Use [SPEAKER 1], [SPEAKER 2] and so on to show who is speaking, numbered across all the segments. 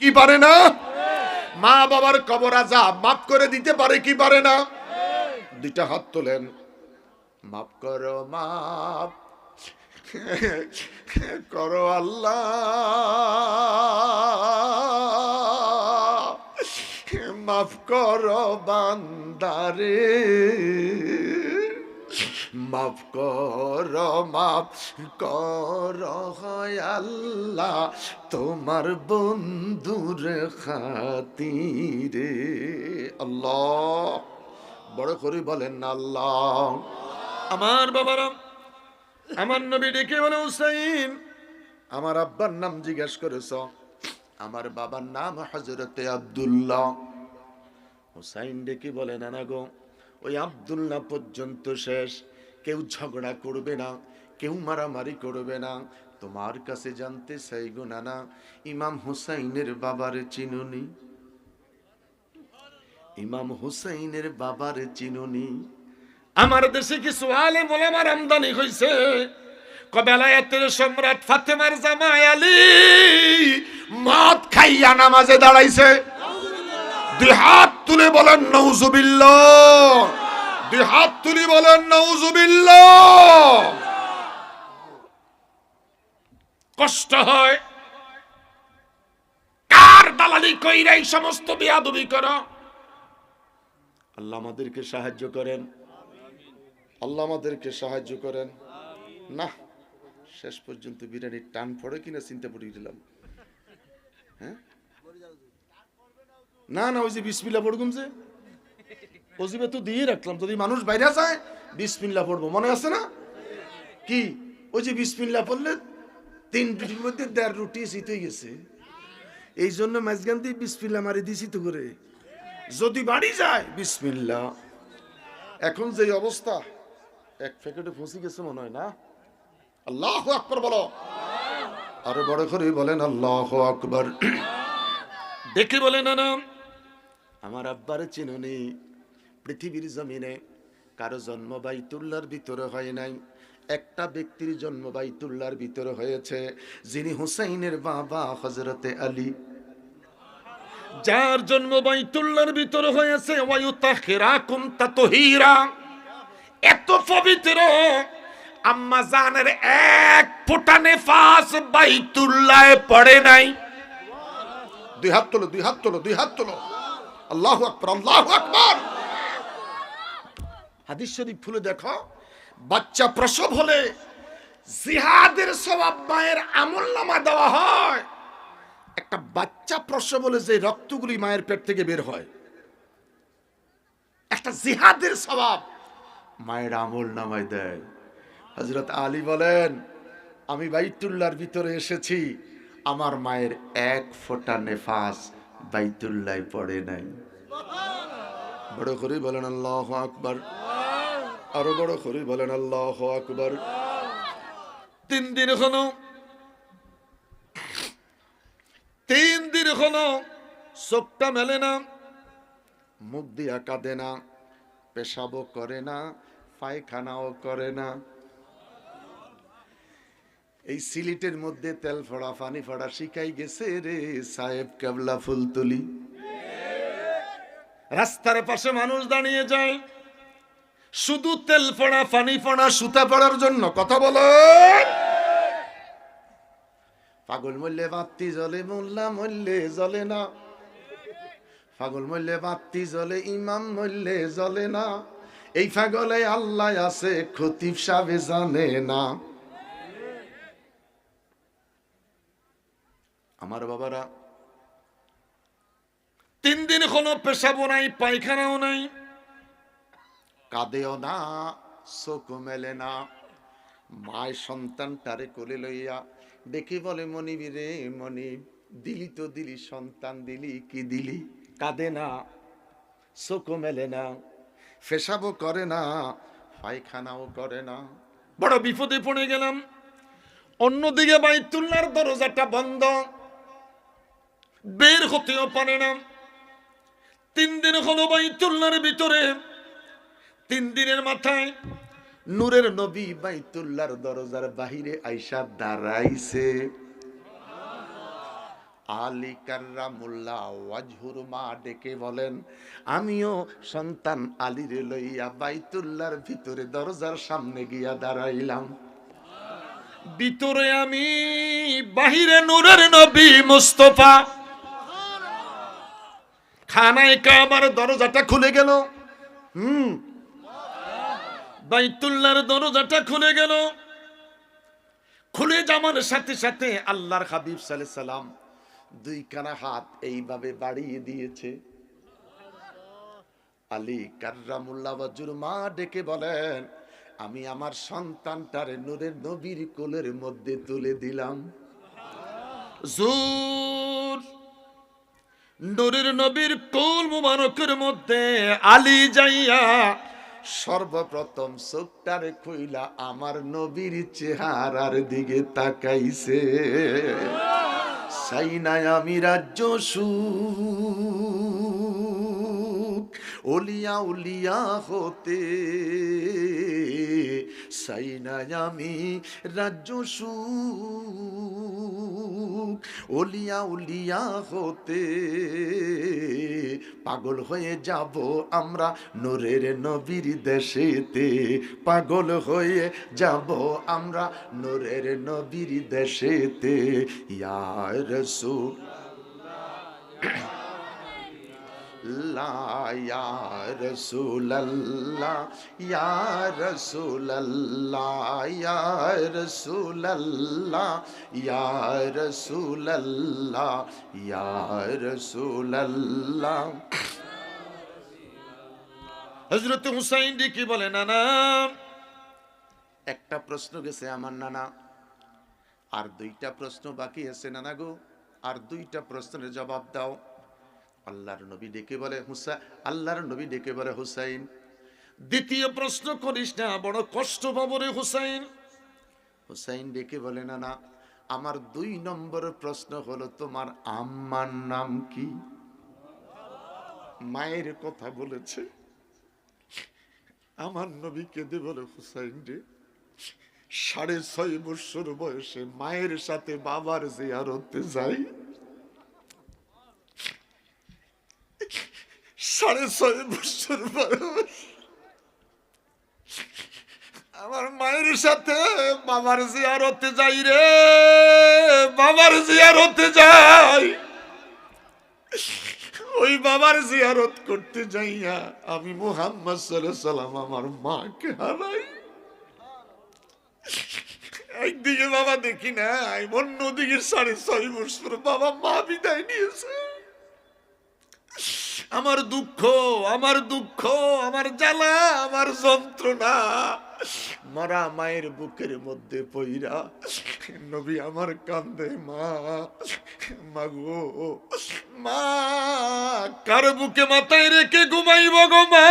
[SPEAKER 1] কি পারে না? মা বাবার কবর আজাব মাফ করে দিতে পারে কি পারে না? দুইটা হাত তোলেন। মাফ করো মাফ। করো আল্লাহ। মাফ করো বান্দারে। মাফ কর মাফ কর আল্লাহ, তোমার বন্ধুর খাতিরে। আল্লাহ, বড় করে বলেন আল্লাহ। আমার বাবারা, আমার নবী ডেকে বলে, হুসাইন, আমার আব্বার নাম জিজ্ঞেস করেছ। আমার বাবার নাম হজরতে আব্দুল্লাহ। হুসাইন ডেকে বলে, নানা গো, ওই আব্দুল্লাহ পর্যন্ত শেষ। কেউ ঝগড়া করবে না, কেউ মারামারি করবে না। তোমার কাছে জানতে চাই গো নানা, ইমাম হুসাইনের বাবার চিনুনি। ইমাম হুসাইনের বাবার চিনুনি। আমার দেশে কিছু আলে মোলামার আমদানি হয়েছে কবেলায়াতের সম্রাট ফাতেমার জামাই আলী মদ খাইয়া নামাজে দাঁড়াইছে। দুই হাত তুলে বলেন নৌজুবিল্লাহ দুই হাত তুলি বলেন নৌজুবিল্লাহ কষ্ট হয়। কার দালালি কইরা এই সমস্ত বিয়াদবি করো? আল্লাহ আমাদেরকে সাহায্য করেন। আল্লাহ আমাদেরকে সাহায্য করেন। না, শেষ পর্যন্ত বিরিয়ানির টান পড়ে কিনা চিন্তা পড়ে দিলাম। হ্যাঁ? না না, ওই যে বিসমিল্লা পড়গুম যে ওজিবে তো দিয়ে রাখলাম যদি মানুষ বাইরে যায় বিসমিল্লা পড়ব। মনে আছে না? কি? ওই যে বিসমিল্লা পড়লে তিন রুটির মধ্যে দেড় রুটি জিতে গেছে। এই জন্য মাঝখান দিয়ে বিসমিল্লা মারি দিছি তো করে যদি বাড়ি যায় বিসমিল্লা এখন যে অবস্থা এক প্যাকেটে ফসি গেছে মনে হয় না? আল্লাহ আকবর বলো। আরও বড় করে বলেন আল্লাহ আকবর। দেখে বলেন না আমার আব্বার চিনুনি পৃথিবীর জমিনে কারও জন্ম বাইতুল্লার ভিতরে হয় নাই। একটা ব্যক্তির জন্ম বাইতুল্লার ভিতরে হয়েছে, যিনি হুসাইনের বাবা হজরতে আলী। যার জন্ম বাইতুল্লার ভিতরে হয়েছে এত পবিত্র আম্মা জানের এক ফোঁটা নেফাস বাইতুল্লাহে পড়ে নাই। দুই হাত তোলো, দুই হাত তোলো, দুই হাত তোলো। আল্লাহ আকবর আল্লাহ আকবর। হাদিস শরীফ খুলে দেখো। বাচ্চা প্রসব হলে জিহাদের সবাব মায়ের আমল নামা দেওয়া হয়। একটা বাচ্চা প্রসব হলে যে রক্তগুলি মায়ের পেট থেকে বের হয় একটা জিহাদের স্বভাব মায়ের আমল নামায় দেয়। হজরত আলী বলেন আমি বাইতুল্লার ভিতরে এসেছি আমার মায়ের এক ফোঁটা নেফাস বাইতুল্লাহ পড়ে নাই। বড় করে বলেন আল্লাহ আকবর। আরও বড় করে বলেন, আল্লাহ আকবর। তিন দিন এখনও, তিন দিন এখনও চোখটা মেলে না, মুখ দিয়া কাঁদে না, পেশাবও করে না, পায়খানাও করে না। এই সিলিটের মধ্যে তেল ফড়া, পানি ফড়া শিখাই গেছে রে সাহেব কেবলা ফুল তুলি রাস্তার পাশে মানুষ দাঁড়িয়ে যায় শুধু তেল ফড়া পানি ফড়া সুতা পড়ার জন্য কথা বলো। পাগল মল্লে বাত্তি জলে মোল্লা মল্লে জলে না। পাগল মল্লে বাত্তি জলে ইমাম মল্লে জলে না। এই পাগলে আল্লাহ আছে, খতিব সাবে জানে না। আমার বাবারা, তিন দিন কোনো পেশাবো নাই, পায়খানাও নাই। কাঁদেও না চোখ মেলে না। মায় সন্তানটারে কোলে লইয়া দেখে বলে মনিবি রে মনি দিলি তো দিলি, সন্তান দিলি, কি দিলি? কাঁদে না চোখ মেলে না ফেসাবও করে না, পায়খানাও করে না। বড় বিপদে পড়ে গেলাম। অন্যদিকে বাইতুল্লার দরজাটা বন্ধ। বের হতেও পারে না। তিন দিন হলো বাইতুল্লার ভিতরে। তিন দিনের মাথায় নূরের নবী বাইতুল্লার দরজার বাহিরে আইসা দাঁড়াইছে। আলী কার্রামুল্লাহ ওয়াজহুর মা ডেকে বলেন, আমিও সন্তান আলীরে লইয়া বাইতুল্লার ভিতরে দরজার সামনে গিয়া দাঁড়াইলাম। ভিতরে আমি বাহিরে নূরের নবী মুস্তফা। খানায় কাবার দরজাটা খুলে গেল। হুম বাইতুল্লার দরজাটা খুলে গেল। খুলে যাওয়ার সাথে সাথে আল্লাহর হাবিব সাল্লাম দুই কানা হাত এইভাবে বাড়িয়ে দিয়েছে। আলী কার্রামুল্লাহ বাজুর মা ডেকে বলেন, আমি আমার সন্তানটারে নূরের নবীর কোলের মধ্যে তুলে দিলাম। জোর, নূরের নবীর কোল মুবারকের মধ্যে আলী যাইয়া সর্বপ্রথম সুক্তার খুইলা আমার নবীর চেহারার দিকে তাকাইছে। সাইনায় আমি রাজ্য সুখ ওলিয়া উলিয়া হতে সাইনায় আমি রাজ্য সুখ ওলিয়া উলিয়া হতে পাগল হয়ে যাব আমরা নূরের নবীর দেশেতে, পাগল হয়ে যাব আমরা নূরের নবীর দেশেতে ইয়ার রসুল লা ইয়া রাসূলাল্লাহ ইয়া রাসূলাল্লাহ ইয়া রাসূলাল্লাহ ইয়া রাসূলাল্লাহ ইয়া রাসূলাল্লাহ। হযরত হুসাইন কি বলে, নানা, একটা প্রশ্ন গেছে আমার নানা, আর দুইটা প্রশ্ন বাকি আছে নানা গো, আর দুইটা প্রশ্নের জবাব দাও। আল্লাহর নবী ডেকে বলে, হুসা, আল্লাহর নবী ডেকে বলে, হুসাইন, দ্বিতীয় প্রশ্ন করিস না, বড় কষ্ট পাবো রে হুসাইন। হুসাইন ডেকে বলে, না না, আমার দুই নম্বর প্রশ্ন হলো, তোমার আম্মার নাম কি? মায়ের কথা বলেছে। আমার নবী কেঁদে বলে, হুসাইন রে, সাড়ে ছয় বছর বয়সে মায়ের সাথে বাবার জিয়ারতে যাই? সাড়ে ছয় বছর বয়স। আমার মায়ের সাথে বাবার জিয়ারতে যাই রে, বাবার জিয়ারতে যাই। ওই বাবার জিয়ারত করতে যাইয়া আমি মোহাম্মদ সাল্লাম আমার মাকে হারাই। একদিকে বাবা দেখি না অন্যদিকে সাড়ে ছয় বছর বাবা মা বিদায় নিয়েছে। আমার দুঃখ আমার দুঃখ, আমার জ্বালা, আমার যন্ত্রণা মরা মায়ের বুকের মধ্যে পইরা নবী আমার কান্দে, মা মাগো মা, কার বুকে মাথায় রেখে ঘুমাইব গো মা?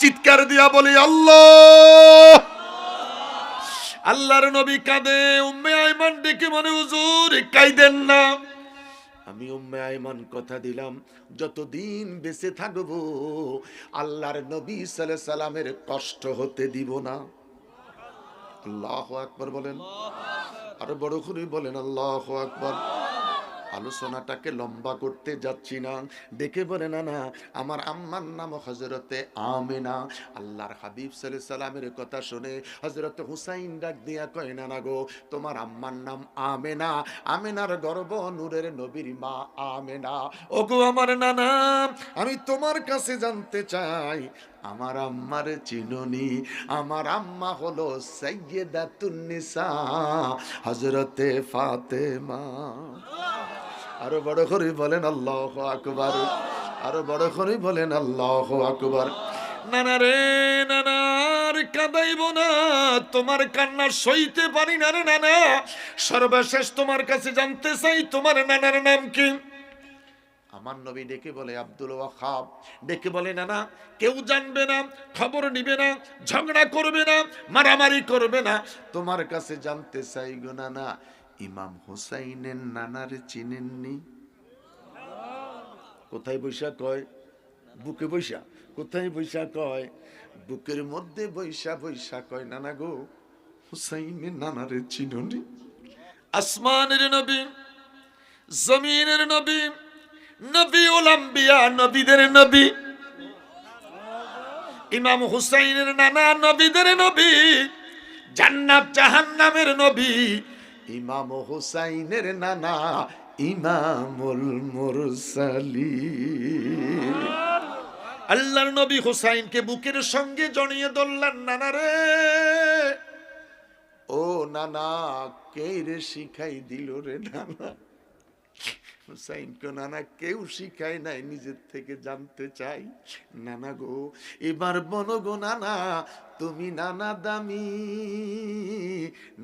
[SPEAKER 1] চিৎকার দিয়া বলি, আল্লাহ। আল্লাহর নবী কাঁদে, উম্মে আইমান ডেকে মনে হুজুর কাইদেন না। আমি উম্মে আয়মান কথা দিলাম, যতদিন বেঁচে থাকব, আল্লাহর নবী সাল্লাল্লাহু সাল্লামের কষ্ট হতে দিব না। আল্লাহ আকবর বলেন। আর বড় করে বলেন, আল্লাহ আকবর। আলোচনাটাকে লম্বা করতে যাচ্ছি না। দেখে বলে, না না, আমার আম্মার নাম হজরতে আমেনা। আল্লাহর হাবিব সাল্লাহ সাল্লামের কথা শুনে হজরত হুসাইন ডাক দিয়া কয়, না না গো, তোমার আম্মার নাম আমেনা। আমেনার গর্ব নূরের নবীর মা আমেনা। ওগো আমার নানা, আমি তোমার কাছে জানতে চাই, আমার আম্মার চিনুনি। আমার আম্মা হলো সৈয়দাতুন্নিসা হজরতে ফাতেমা। আরও বড় করে বলেন আল্লাহ আকবার। আরও বড় করে বলেন আল্লাহ আকবার। নানা রে নানার কাদাইব না। তোমার কান্না সইতে পারি না রে নানা। সর্বশেষ তোমার কাছে জানতে চাই, তোমার নানার নাম কি? আমার নবী ডেকে বলে, আব্দুল ওয়াহাব। ডেকে বলে না না কেউ জানবে না, খবর নিবে না, ঝগড়া করবে না, মারামারি করবে না। তোমার কাছে জানতে চাই গো নানা ইমাম হোসাইনের নানারে চিনেননি? কোথায় বৈশা কয়? বুকে বৈশা? কোথায় বৈশা কয়? বুকের মধ্যে বৈশা বৈশা কয়, নানা গো, হুসাইনের নানারে চিনুনি? আসমানের নবী,
[SPEAKER 2] জমিনের নবী নবী ওলাম্বিয়া নবীদের নবী। ইমাম হুসাইনের নানা নবীদের নবী, জান্নাত জাহান্নামের নবী।
[SPEAKER 1] ইমাম হুসাইনের নানা, ইমামুল মুরসালি
[SPEAKER 2] আল্লাহর নবী হুসাইনকে বুকের সঙ্গে জড়িয়ে ধরলেন নানা রে।
[SPEAKER 1] ও নানা, কে রে শিখাই দিল রে নানা? হুসাইনকে নানা, কেউ শিখায় নাই নিজের থেকে জানতে চাই। নানা গো, এবার বলো গো নানা, তুমি নানা দামি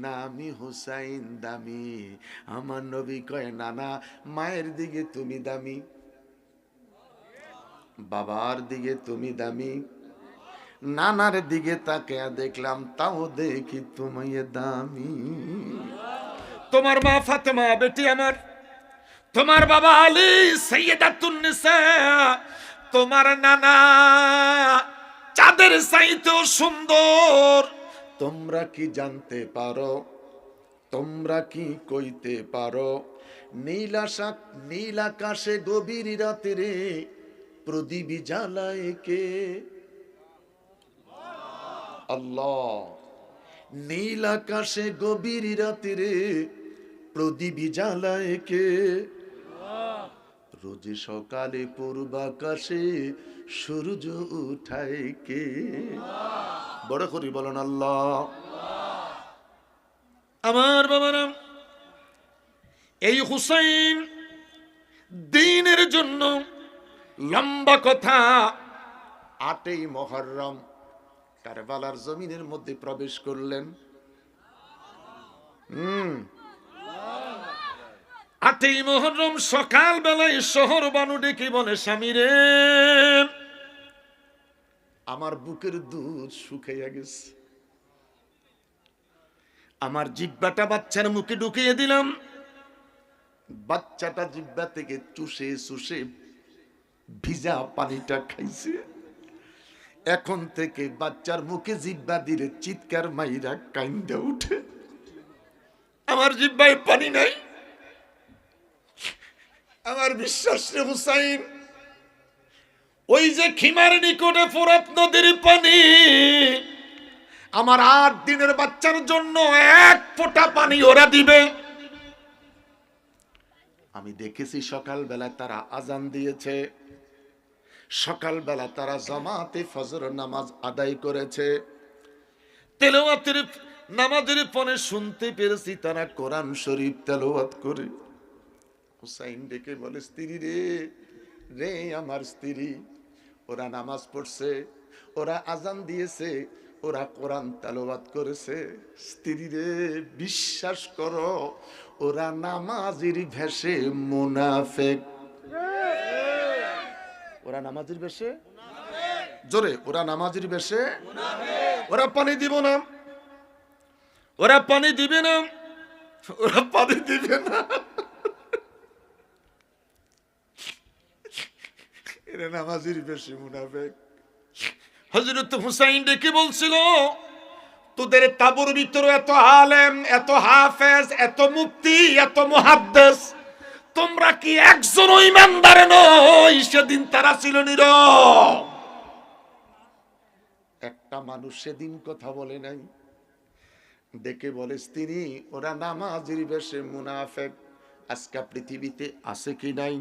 [SPEAKER 1] না আমি হুসাইন দামি। আমার নবী কয়, নানা, মায়ের দিকে তুমি দামি, বাবার দিকে তুমি দামি। নানার দিকে তাকে দেখলাম, তাও দেখি তুমি দামি।
[SPEAKER 2] তোমার মা ফাতেমা, বেটি আমার তোমার বাবা আলী সৈয়দাতুন তোমার নানা চাঁদের চাইতেও সুন্দর।
[SPEAKER 1] তোমরা কি জানতে পারো? তোমরা কি কইতে পারো? নীল আশা নীল আকাশে গভীর রাতে রে প্রদীপ জ্বালায় কে? আল্লাহ নীল আকাশে গভীর রাতে রে প্রদীপ জ্বালায় কে? রোজ সকালে পূর্বাকাশে সূর্য উঠায় কে? বড় করি বলেন আল্লাহ।
[SPEAKER 2] আমার বাবারা এই হুসাইন দিনের জন্য লম্বা কথা।
[SPEAKER 1] আটই মহরম কারবালার জমিনের মধ্যে প্রবেশ করলেন। হুম।
[SPEAKER 2] আটই মহরম সকাল বেলায় শহর বানু ডেকে বলে, স্বামী রে,
[SPEAKER 1] আমার বুকের দুধ শুকাইয়া গেছে। আমার জিব্বাটা বাচ্চার মুখে ঢুকিয়ে দিলাম। বাচ্চাটা জিব্বা থেকে চুষে চুষে ভিজা পানিটা খাইছে। এখন থেকে বাচ্চার মুখে জিব্বা দিলে চিৎকার মাইরা কাইন্দা উঠে।
[SPEAKER 2] আমার জিব্বায় পানি নাই।
[SPEAKER 1] আমার বিশ্বাস রে হুসাইন,
[SPEAKER 2] ওই যে খিমার নিকটে ফোরাত নদীর পানি,
[SPEAKER 1] আমার আট দিনের বাচ্চার জন্য
[SPEAKER 2] এক ফোঁটা পানি ওরা দিবে।
[SPEAKER 1] আমি দেখেছি সকালবেলা তারা আজান দিয়েছে সকালবেলা তারা জামাতে ফজর নামাজ আদায় করেছে।
[SPEAKER 2] তেলাওয়াতের নামাজের পরে শুনতে পেরেছি
[SPEAKER 1] তারা কোরআন শরীফ তেলাওয়াত করে। হুসাইন ডেকে বলে, স্ত্রী রে রে আমার স্ত্রী, ওরা নামাজ পড়ছে, ওরা আজান দিয়েছে, ওরা কোরআন তেলাওয়াত করেছে। স্ত্রী রে, বিশ্বাস করো, ওরা নামাজির ভেসে মুনাফেক। ওরা নামাজির বেশে জোরে, ওরা নামাজির বেশে ওরা পানি দিব না।
[SPEAKER 2] ওরা পানি দিবে না।
[SPEAKER 1] ওরা পানি দিবে না। এরা নামাজির বেশি মুনাফেক।
[SPEAKER 2] হজরত হুসাইন ডেকে বলছিল তোদের তাবুর ভিতরে এত আলেম এত হাফেজ এত মুফতি এত মুহাদ্দেস তোমরা কি একজন ইমানদার নই? সেদিন তারা ছিল নীরব।
[SPEAKER 1] একটা মানুষ সেদিন কথা বলে নাই। ডেকে বলে তিনি ওরা নামাজির বেশে মুনাফেক। আজকে পৃথিবীতে আছে কি নাই?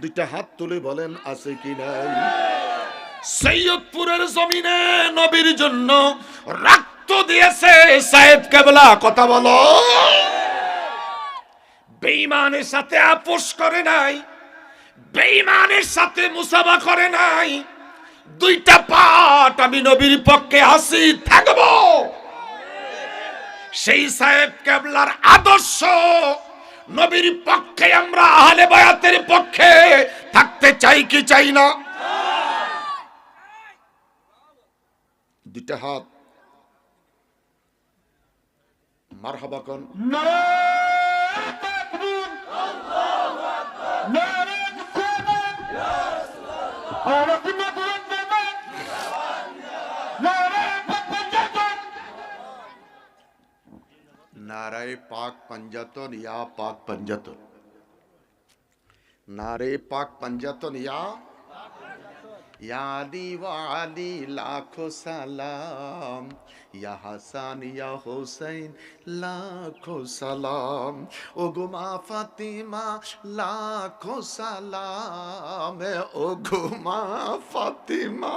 [SPEAKER 1] দুইটা হাত তুলে বলেন, আছে কি নাই?
[SPEAKER 2] সৈয়দপুরের জমিনে নবীর জন্য রক্ত দিয়েছে সাহেব কেবলা, কথা বলো। বেঈমানের সাথে আপোষ করে নাই, বেঈমানের সাথে মুসাফা করে নাই, দুইটা পাট আমি নবীর পক্ষে হাসি থাকব। সেই সাহেব কেবলার আদর্শ নবীর পক্ষে আমরা আহলে বায়াতের পক্ষে থাকতে চাই কি চাই না?
[SPEAKER 1] দুইটা হাত। মারহাবা কন। নারায় পাক পঞ্জাতন ইয়া পাক পঞ্জাতন নারে পাক পাঞ্জাতন ইয়া ইয়া আলী ওয়া আলী লাখো সালাম ইয়া হাসান ইয়া হোসেন লাখো সালাম ও গো মা ফাতিমা লাখো সালাম ও গো মা ফাতিমা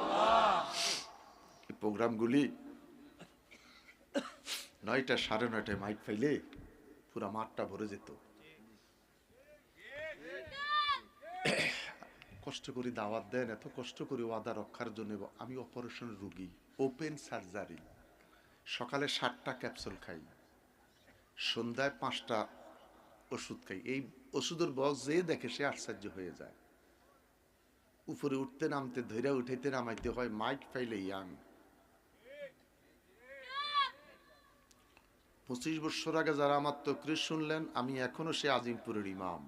[SPEAKER 1] প্রোগ্রামগুলি নয়টা সাড়ে নয়টায় মাইক ফাইলে পুরা মাঠটা ভরে যেত। কষ্ট করে দাওয়াত দেন, এত কষ্ট করে ওয়াদা রক্ষার জন্য আমি অপারেশন রুগী ওপেন সার্জারি সকালে সাতটা ক্যাপসুল খাই, সন্ধ্যায় পাঁচটা ওষুধ খাই। এই ওষুধের বক্স যে দেখে সে আশ্চর্য হয়ে যায়। উপরে উঠতে নামতে ধৈরা উঠাইতে নামাইতে হয়, মাইক ফাইলে ইয়াং। পঁচিশ বছর আগে যারা আমার তকরির শুনলেন, আমি এখনও সে আজিমপুরের ইমাম।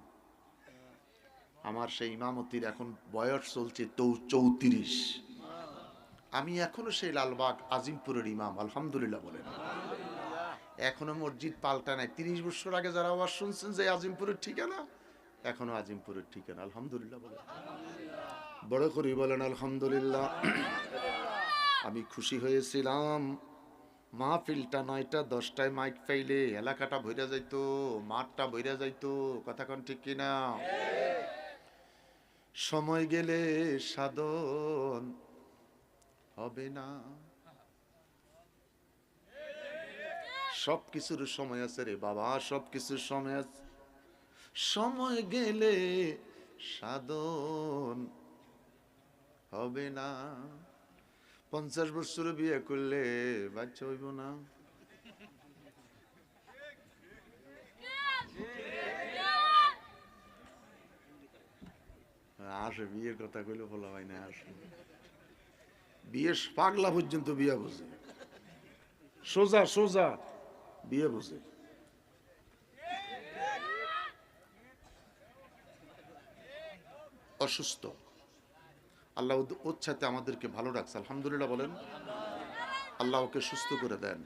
[SPEAKER 1] আমার সেই ইমামতির এখন বয়স চলছে চৌত্রিশ। আমি এখনও সেই লালবাগ আজিমপুরের ইমাম, আলহামদুলিল্লাহ বলেন। এখনও মসজিদ পাল্টা নাই। তিরিশ বছর আগে যারা আবার শুনছেন যে আজিমপুরের ঠিকানা, এখনও আজিমপুরের ঠিকানা, আলহামদুলিল্লাহ বলেন। বড় করি বলেন, আলহামদুলিল্লাহ। আমি খুশি হয়েছিলাম। মাহফিলটা নয়টা, দশটায় মাইক পাইলে এলাকাটা ভইরা যাইতো, মাঠটা ভইরা যাইতো, কথা কোন ঠিক কিনা সময় গেলে সাধন হবে না। সব কিছুর সময় আছে রে বাবা সব কিছুর সময় আছে। সময় গেলে সাধন হবে না। পঞ্চাশ বছর বিয়ে করলে বাচ্চা হইব না। আসে, বিয়ের কথা কইলে বলা হয় না, আসে। বিয়ে পাগলা পর্যন্ত বিয়ে বোঝে। সোজা সোজা, বিয়ে বোঝে। অসুস্থ। আল্লাহ ওদ- ওর সাথে আমাদেরকে ভালো রাখছে আলহামদুলিল্লাহ বলেন আল্লাহ ওকে সুস্থ করে দেন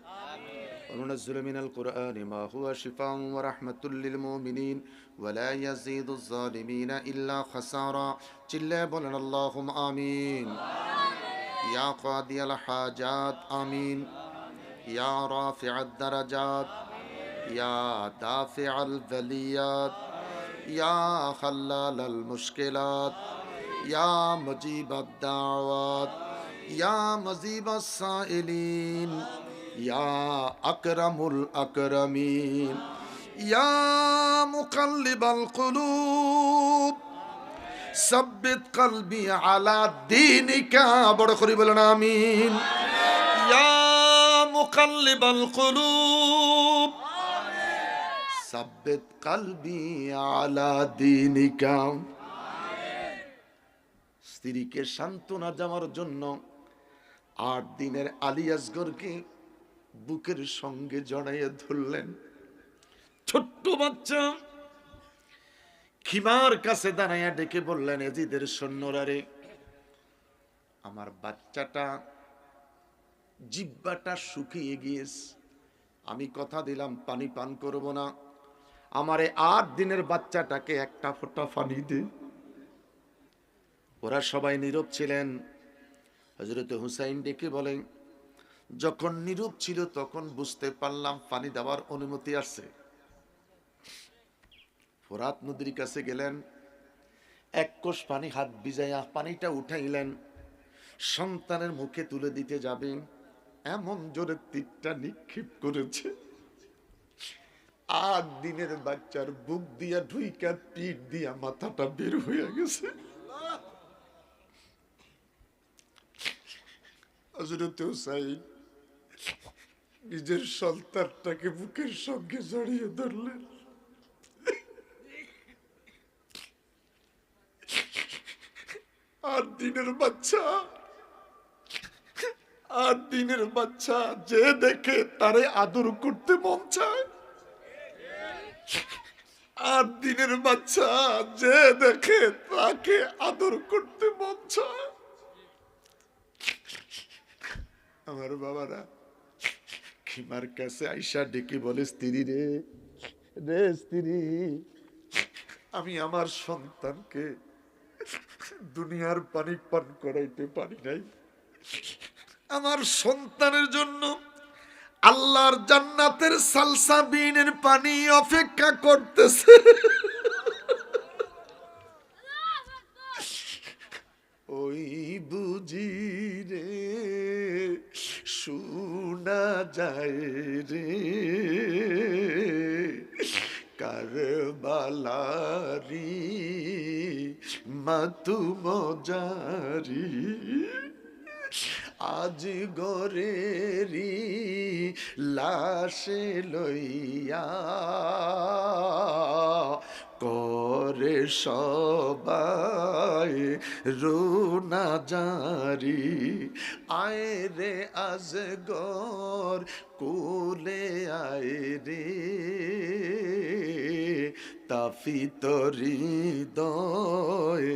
[SPEAKER 1] وننزل من القرآن ما هو شفاء ورحمة للمؤمنين ولا يزيد الظالمين إلا خسارا চিল্লায় বলেন اللهم آمين يا قاضي الحاجات آمين يا رافع الدرجات يا دافع البليات يا خلال المشكلات يا مجيب الدعوات يا مجيب السائلين يا أكرم الأكرمين يا مقلب القلوب ثبت قلبي على دينك برخري بلنا آمين يا مقلب القلوب ثبت قلبي على دينك স্ত্রীকে সান্ত্বনা দেওয়ার জন্য আট দিনের আলী আসগরকে বুকের সঙ্গে জড়াইয়ে ধরলেন। ছোট্ট বাচ্চা, খিমার কাছে দাঁড়াইয়া ডেকে বললেন, এজিদের সৈন্যরা রে, আমার বাচ্চাটা জিব্বাটা শুকিয়ে গিয়েছে। আমি কথা দিলাম, পানি পান করব না। আমার আট দিনের বাচ্চাটাকে একটা ফোঁটা পানি দে। ওরা সবাই নীরব ছিলেন। হজরত হুসাইন ডেকে বলেন যখন নীরব ছিল তখন বুঝতে পারলাম পানি দেওয়ার অনুমতি আছে। ফোরাত নদীর কাছে গেলেন, এক কোষ পানি হাত ভিজাইয়া পানিটা উঠাইলেন। সন্তানের মুখে তুলে দিতে যাবে, এমন জোরে তীরটা নিক্ষেপ করেছে। আট দিনের বাচ্চার বুক দিয়া ঢুইকা পিঠ দিয়া মাথাটা বের হয়ে গেছে। হজরত হুসাইন
[SPEAKER 2] নিজের সন্তানটাকে বুকের সঙ্গে জড়িয়ে ধরলেন আর দিনের বাচ্চা, আর দিনের বাচ্চা যে দেখে তারে আদর করতে মন চায়। আর দিনের বাচ্চা যে দেখে তাকে আদর করতে মন চায়। আমার বাবারা খিমার কাছে আইসা ডেকে বলে স্ত্রী রে রে স্ত্রী আমি আমার সন্তানকে দুনিয়ার পানি পান করাইতে পারি নাই। আমার সন্তানের জন্য আল্লাহর জান্নাতের সালসা বিনের পানি অপেক্ষা করতেছে। ওই বুঝি রে শোনা যায় রে। কারবালারি মাতু মজারি আজ গরেরি লাশে লইয়া করে সবাই রোনা জারি। আয় রে আজ গর কোলে আয় রে। তাফিতরি দয়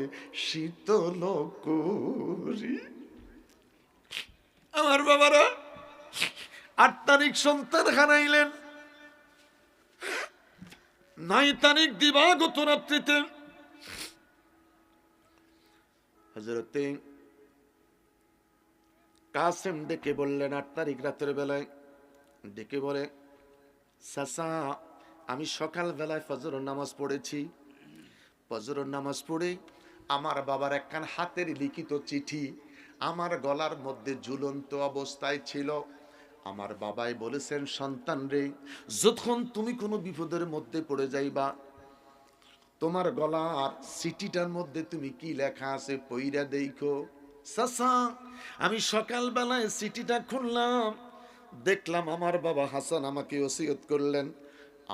[SPEAKER 2] শীতল করি। আমার বাবারা, আট তারিখ সন্তান হারাইলেন নয় তারিখ দিবাগত রাত্রিতে। হজরতে কাসেম ডেকে বললেন আট তারিখ রাতের বেলায়। ডেকে বলে, সাসা, আমি সকাল বেলায় ফজর নামাজ পড়েছি। ফজর নামাজ পড়ে আমার বাবার একখান হাতের লিখিত চিঠি আমার গলার মধ্যে ঝুলন্ত অবস্থায় ছিল। আমার বাবাই বলেছেন, সন্তান রে যখন তুমি কোনো বিপদের মধ্যে পড়ে যাইবা, তোমার গলার সিটিটার মধ্যে তুমি কি লেখা আছে পইরা দেখো। সাসা, আমি সকালবেলায় সিটিটা খুললাম, দেখলাম আমার বাবা হাসান আমাকে ওসিয়ত করলেন,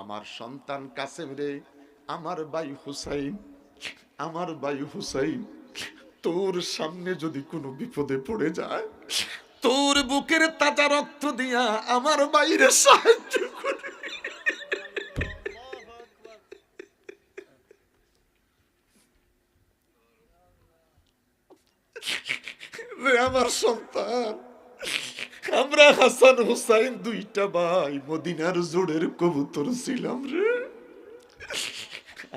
[SPEAKER 2] আমার সন্তান কাসেম রে, আমার ভাই হুসাইন, আমার ভাই হুসাইন, তোর সামনে যদি কোনো বিপদে পড়ে যায় তোর বুকের তাজা রক্ত দিয়া আমার বাইরে সাহায্য করে। আমার সন্তান, আমরা হাসান হুসাইন দুইটা ভাই, মদিনার জোড়ের কবুতর ছিলাম রে।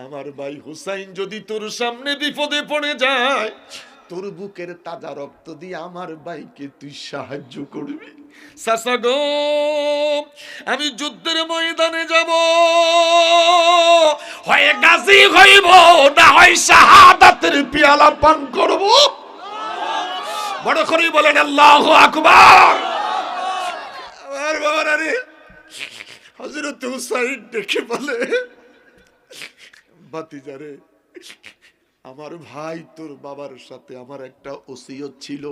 [SPEAKER 2] আমার ভাই হুসাইন যদি তোর সামনে বিপদে পড়ে যায় তোর বুকের তাজা রক্ত দিয়ে আমার ভাইকে তুই সাহায্য করবি। আমি যুদ্ধের ময়দানে যাব। হয় গাজী হইব না হয় শাহাদাতের পিয়ালা পান করব। বড় করে বলেন আল্লাহ আকবার। আমার বাবারা রে হজরত হুসাইন ডেকে বলে বাতিজারে আমার ভাই তোর বাবার সাথে আমার একটা ওসিয়ত ছিল।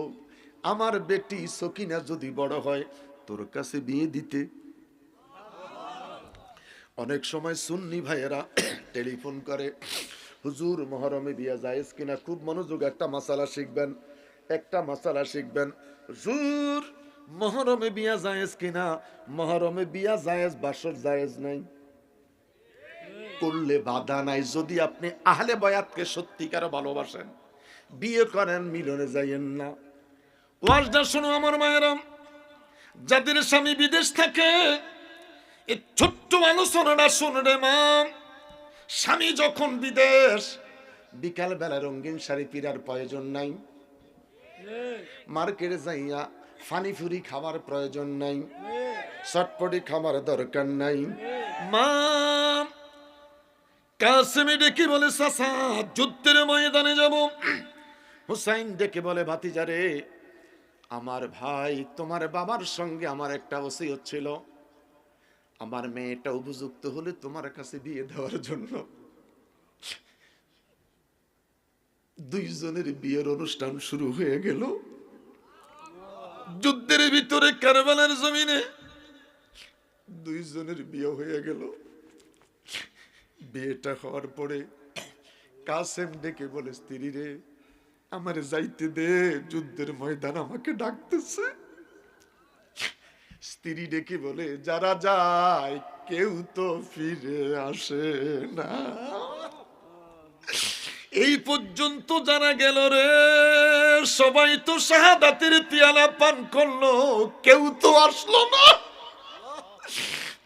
[SPEAKER 2] আমার বেটি সকিনা যদি বড় হয়, তোর কাছে বিয়ে দিতে। অনেক সময় সুন্নি ভাইয়েরা টেলিফোন করে, হুজুর মহরমে বিয়া জায়েজ কিনা? খুব মনোযোগ একটা মশালা শিখবেন, একটা মশালা শিখবেন। হুজুর, মহরমে বিয়া জায়েজ কিনা? মহরমে বিয়া জায়েজ, বাসর জায়েজ নাই। করলে বাধা নাই। যদি আপনি আহলে বয়াতকে সত্যিকার ভালোবাসেন, বিয়ে করেন, মিলনে যাইয়েন না। ওয়াজটা শোনো আমার মায়েরা, যাদের স্বামী বিদেশ থাকে এই ছোট্ট আলোচনাটা শোনো রে মা। স্বামী যখন বিদেশ বিকাল বেলা রঙিন শাড়ি পিরার প্রয়োজন নাই। মার্কেটে যাইয়া ফানি ফুরি খাবার প্রয়োজন নাই। চটপটি খাবার দরকার নাই। মা কাসেমি ডেকে বলে সাসা যুদ্ধের ময়দানে যাব। হুসাইন ডেকে বলে ভাতিজারে আমার ভাই তোমার বাবার সঙ্গে আমার একটা ওসিয়ত ছিল। আমার মেয়েটা উপযুক্ত হলে তোমার কাছে বিয়ে দেওয়ার জন্য। দুইজনের বিয়ের অনুষ্ঠান শুরু হয়ে গেল। যুদ্ধের ভিতরে কারবালার জমিনে
[SPEAKER 1] দুইজনের বিয়ে হয়ে গেল। বিয়েটা হওয়ার পরে কাসেম ডেকে বলে, স্ত্রী রে, আমার যাইতে দে, যুদ্ধের ময়দান আমাকে ডাকতেছে। স্ত্রী ডেকে বলে, যারা যায়, কেউ তো ফিরে আসে না।
[SPEAKER 2] এই পর্যন্ত জানা গেল রে, সবাই তো শাহাদাতের পিয়ালা পান করল, কেউ তো আসলো না।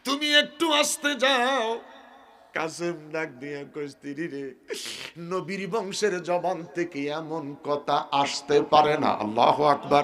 [SPEAKER 2] তুমি একটু আসতে যাও।
[SPEAKER 1] কাসেম ডাক দিয়া কস্তিরি স্ত্রী রে, নবীর বংশের জবান থেকে এমন কথা আসতে পারে না। আল্লাহ আকবার।